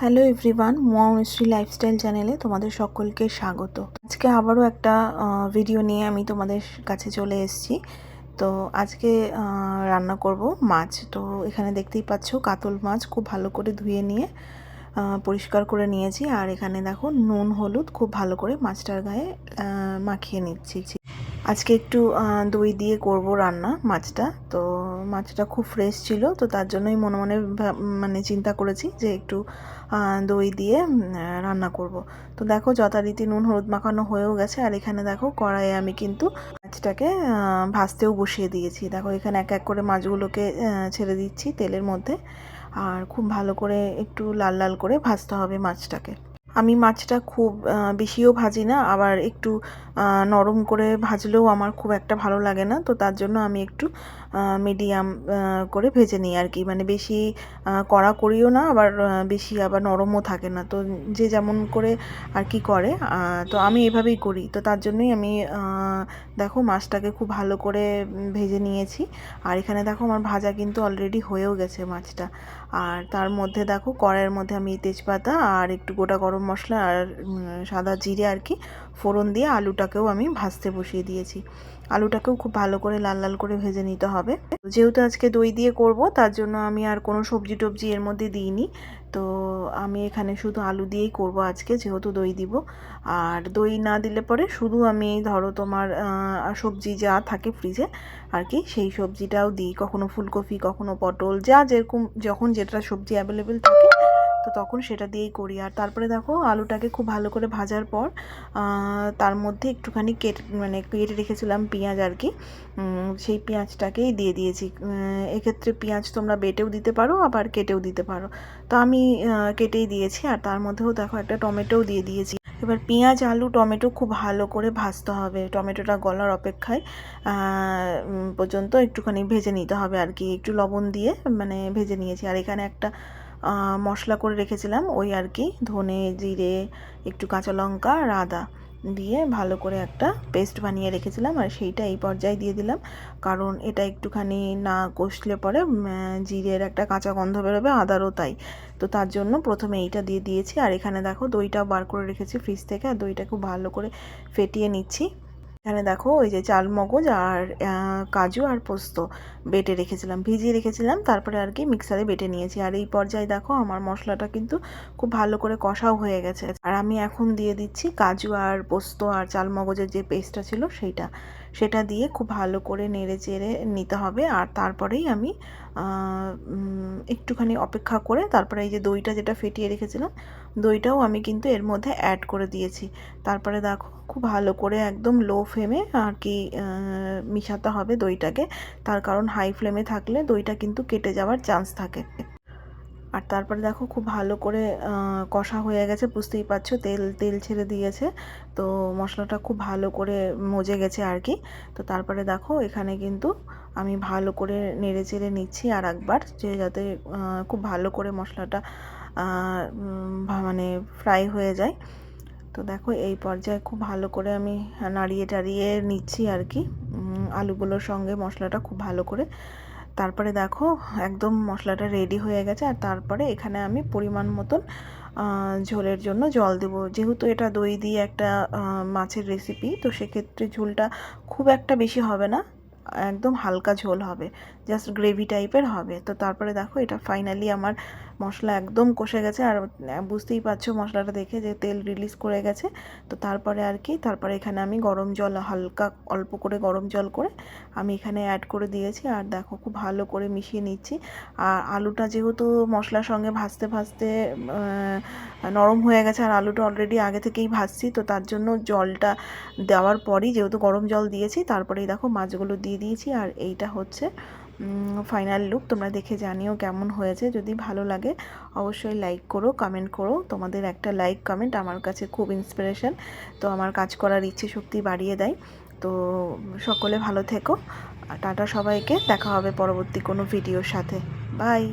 Hello everyone মোয়া Anushree lifestyle চ্যানেলে তোমাদের সকলকে স্বাগত। আজকে আবারও একটা ভিডিও নিয়ে আমি তোমাদের কাছে চলে এসেছি। তো আজকে রান্না করব মাছ। তো এখানে দেখতেই পাচ্ছ কাতল মাছ খুব ভালো করে ধুয়ে নিয়ে পরিষ্কার করে নিয়েছি। আর এখানে দেখো নুন, হলুদ খুব ভালো করে মাছটার গায়ে মাখিয়ে নিচ্ছি। আজকে একটু দই দিয়ে করব রান্না, মাছটা। তো মাছটা খুব ফ্রেশ ছিল, তো তার জন্যই মনে মনে মানে চিন্তা করেছি যে একটু দই দিয়ে রান্না করব। তো দেখো যথারীতি নুন, হলুদ মাখানো হয়েও গেছে, আর এখানে দেখো কড়াইয়ে আমি কিন্তু মাছটাকে ভাজতেও বসিয়ে দিয়েছি। দেখো এখানে এক এক করে মাছগুলোকে ছেড়ে দিচ্ছি তেলের মধ্যে। আর খুব ভালো করে একটু লাল লাল করে ভাজতে হবে মাছটাকে। আমি মাছটা খুব বেশিও ভাজি না, আবার একটু নরম করে ভাজলেও আমার খুব একটা ভালো লাগে না, তো তার জন্য আমি একটু মিডিয়াম করে ভেজে নিই আর কি মানে বেশি কড়া করিও না, আবার বেশি আবার নরমও থাকে না। তো যে যেমন করে আর কি করে তো আমি এভাবেই করি। তো তার জন্যই আমি দেখো মাছটাকে খুব ভালো করে ভেজে নিয়েছি। আর এখানে দেখো আমার ভাজা কিন্তু অলরেডি হয়েও গেছে মাছটা। আর তার মধ্যে দেখো কড়াইয়ের মধ্যে আমি তেজপাতা আর একটু গোটা গরম মশলা আর সাদা জিরে আর কি, ফোড়ন দিয়ে আলুটাকেও আমি ভাজতে বসিয়ে দিয়েছি। আলুটাকেও খুব ভালো করে লাল লাল করে ভেজে নিতে হবে। যেহেতু আজকে দই দিয়ে করব, তার জন্য আমি আর কোনো সবজি টবজি এর মধ্যে দিইনি। তো আমি এখানে শুধু আলু দিয়েই করব আজকে, যেহেতু দই দিব। আর দই না দিলে পরে শুধু আমি ধরো তোমার সবজি যা থাকে ফ্রিজে আর কি, সেই সবজিটাও দিই। কখনো ফুলকপি, কখনো পটল, যা যেরকম, যখন যেটা সবজি অ্যাভেলেবেল থাকে তো তখন সেটা দিয়েই করি। আর তারপরে দেখো আলুটাকে খুব ভালো করে ভাজার পর তার মধ্যে একটুখানি কেটে মানে কেটে রেখেছিলাম পেঁয়াজ আর কি। সেই পেঁয়াজটাকেই দিয়ে দিয়েছি। এক্ষেত্রে পেঁয়াজ তোমরা বেটেও দিতে পারো, আবার কেটেও দিতে পারো। তো আমি কেটেই দিয়েছি। আর তার মধ্যেও দেখো একটা টমেটোও দিয়ে দিয়েছি। এবার পেঁয়াজ, আলু, টমেটো খুব ভালো করে ভাজতে হবে। টমেটোটা গলার অপেক্ষায় পর্যন্ত একটুখানি ভেজে নিতে হবে আর কি। একটু লবণ দিয়ে মানে ভেজে নিয়েছি। আর এখানে একটা মশলা করে রেখেছিলাম, ওই আর কি। ধনে, জিরে, একটু কাঁচা লঙ্কা আর আদা দিয়ে ভালো করে একটা পেস্ট বানিয়ে রেখেছিলাম আর সেইটা এই পর্যায়ে দিয়ে দিলাম। কারণ এটা একটুখানি না কষলে পরে জিরের একটা কাঁচা গন্ধ বেরোবে, আদারও তাই। তো তার জন্য প্রথমে এইটা দিয়ে দিয়েছি। আর এখানে দেখো দইটা বার করে রেখেছি ফ্রিজ থেকে, আর দইটা খুব ভালো করে ফেটিয়ে নিচ্ছি। এখানে দেখো ওই যে চাল, মগজ আর কাজু আর পোস্ত বেটে রেখেছিলাম, ভিজিয়ে রেখেছিলাম, তারপরে আর কি মিক্সারে বেটে নিয়েছি। আর এই পর্যায়ে দেখো আমার মশলাটা কিন্তু খুব ভালো করে কষাও হয়ে গেছে। আর আমি এখন দিয়ে দিচ্ছি কাজু আর পোস্ত আর চাল, মগজের যে পেস্টটা ছিল সেইটা। সেটা দিয়ে খুব ভালো করে নেড়ে চেড়ে নিতে হবে। আর তারপরেই আমি একটুখানি অপেক্ষা করে তারপরে এই যে দইটা যেটা ফেটিয়ে রেখেছিলাম, দইটাও আমি কিন্তু এর মধ্যে অ্যাড করে দিয়েছি। তারপরে দেখো, খুব ভালো করে একদম লো ফ্লেমে আর কি মিশাতে হবে দইটাকে। তার কারণ হাই ফ্লেমে থাকলে দইটা কিন্তু কেটে যাওয়ার চান্স থাকে। আর তারপরে দেখো খুব ভালো করে কষা হয়ে গেছে, বুঝতেই পারছ, তেল তেল ছেড়ে দিয়েছে। তো মশলাটা খুব ভালো করে মজে গেছে আর কি। তো তারপরে দেখো এখানে কিন্তু আমি ভালো করে নেড়ে চেড়ে নিচ্ছি আর একবার, যে যাতে খুব ভালো করে মশলাটা মানে ফ্রাই হয়ে যায়। তো দেখো এই পর্যায়ে খুব ভালো করে আমি নাড়িয়ে টাড়িয়ে নিচ্ছি আর কি। আলুগুলোর সঙ্গে মশলাটা খুব ভালো করে তারপরে দেখো, একদম মশলাটা রেডি হয়ে গেছে। আর তারপরে এখানে আমি পরিমাণ মতন ঝোলের জন্য জল দেব। যেহেতু এটা দই দিয়ে একটা মাছের রেসিপি তো সেক্ষেত্রে ঝোলটা খুব একটা বেশি হবে না। একদম হালকা ঝোল হবে। জাস্ট গ্রেভি টাইপের হবে। তো তারপরে দেখো এটা ফাইনালি আমার মশলা একদম কষে গেছে। আর বুঝতেই পারছ মশলাটা দেখে যে তেল রিলিজ করে গেছে। তো তারপরে আর কি, তারপরে এখানে আমি গরম জল হালকা অল্প করে গরম জল করে আমি এখানে অ্যাড করে দিয়েছি। আর দেখো খুব ভালো করে মিশিয়ে নিচ্ছি। আর আলুটা যেহেতু মশলার সঙ্গে ভাজতে ভাজতে নরম হয়ে গেছে আর আলুটা অলরেডি আগে থেকেই ভাজছি, তো তার জন্য জলটা দেওয়ার পরই যেহেতু গরম জল দিয়েছি, তারপরেই দেখো মাছগুলো দিয়ে দিয়েছি। আর এইটা হচ্ছে ফাইনাল লুক তোমরা দেখে জানিও কেমন হয়েছে। যদি ভালো লাগে, অবশ্যই লাইক করো কমেন্ট করো। তোমাদের একটা লাইক কমেন্ট আমার কাছে খুব ইন্সপিরেশন তো আমার কাজ করার ইচ্ছে শক্তি বাড়িয়ে দেয়। তো সকলে ভালো থেকো। টাটা সবাইকে। দেখা হবে পরবর্তী কোনো ভিডিওর সাথে। বাই